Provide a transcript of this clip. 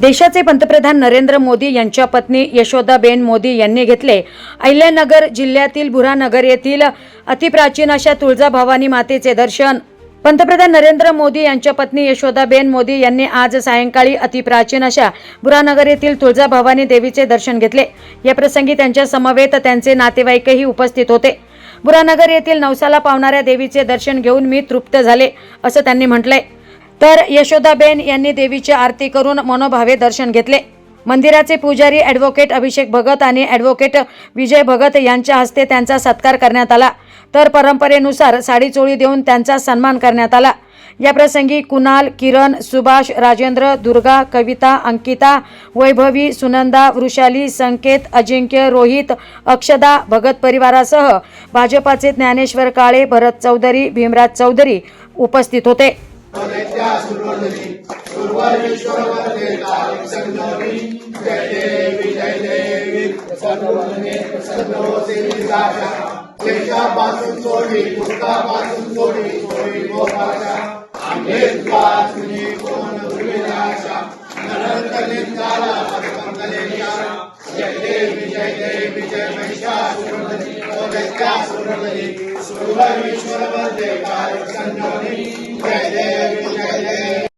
देशाचे पंतप्रधान नरेंद्र मोदी यांच्या पत्नी यशोदाबेन मोदी यांनी घेतले. अहिल्यानगर जिल्ह्यातील बुरानगर येथील अतिप्राचीन अशा तुळजाभवानी मातेचे दर्शन. पंतप्रधान नरेंद्र मोदी यांच्या पत्नी यशोदाबेन मोदी यांनी आज सायंकाळी अतिप्राचीन अशा बुरानगर येथील तुळजाभवानी देवीचे दर्शन घेतले. या प्रसंगी त्यांच्या समवेत त्यांचे नातेवाईकही उपस्थित होते. बुरानगर येथील नवसाला पावणाऱ्या देवीचे दर्शन घेऊन मी तृप्त झाले असं त्यांनी म्हटलंय. तर यशोदाबेन यांनी देवीची आरती करून मनोभावे दर्शन घेतले. मंदिराचे पुजारी ॲडव्होकेट अभिषेक भगत आणि ॲडव्होकेट विजय भगत यांच्या हस्ते त्यांचा सत्कार करण्यात आला. तर परंपरेनुसार साडी चोळी देऊन त्यांचा सन्मान करण्यात आला. याप्रसंगी कुणाल किरण सुभाष राजेंद्र दुर्गा कविता अंकिता वैभवी सुनंदा वृषाली संकेत अजिंक्य रोहित अक्षदा भगत परिवारासह भाजपाचे ज्ञानेश्वर काळे भरत चौधरी भीमराज चौधरी उपस्थित होते. पासून सोडली पुस्तकापासून सोडली सोडी गोपाशा आम्ही तुझी कोण विनाशा अनंत निंदाला मंगलेली आरा जय देवी जय देवी जय महिषासुरमर्दिनी ओ दैत्यासुरमर्दिनी सुरवर विश्वर वंदे काल